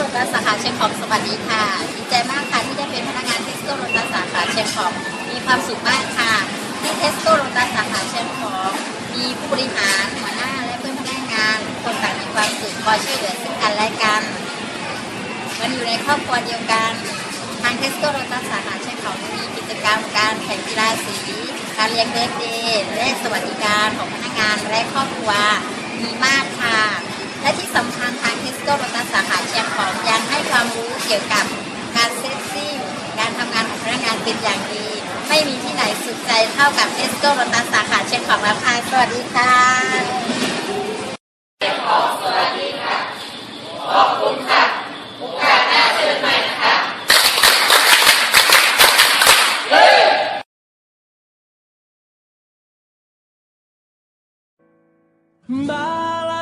โรตาสาขาแชมพองสวัสดีค่ะดีใจมากค่ะที่ได้เป็นพนักงานเทสโก้โรตัสสาขาเชียงของมีความสุขมากค่ะที่เทสโก้โรตัสสาขาเชียงของมีผู้บริหารหัวหน้าและเพื่อนพนักงานคนต่างมีความสุขคอยช่วยเหลือซึ่งกันและกันมันอยู่ในครอบครัวเดียวกันทางเทสโก้โรตัสสาขาเชียงของมีกิจกรรมการแข่งกีฬาสีการเลี้ยงเบิร์ดเดย์และสวัสดิการของพนักงานและครอบครัวมีมากค่ะ และที่สำคัญทางเทสโก้โรตัสสาขาเชียง เกี่ยวกับการเซฟซี่งการทำงานของพนักงานเป็นอย่างดี ไม่มีที่ไหนสุดใจเท่ากับเทสโก้โรตัสสาขาเชียงของแล้วค่ะสวัสดีค่ะมาและ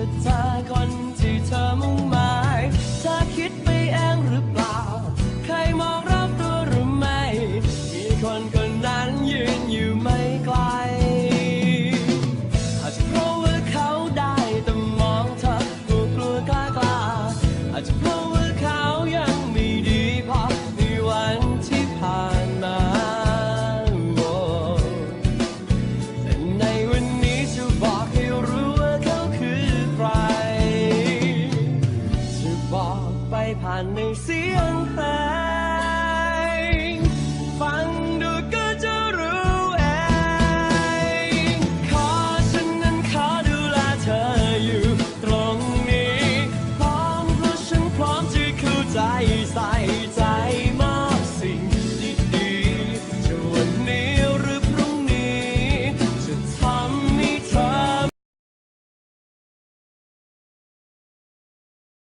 จะเจอคนที่เธอมุ่งหมายเธอคิดไปเองหรือเปล่า ใครมองรอบตัวหรือไม่ มีคนคน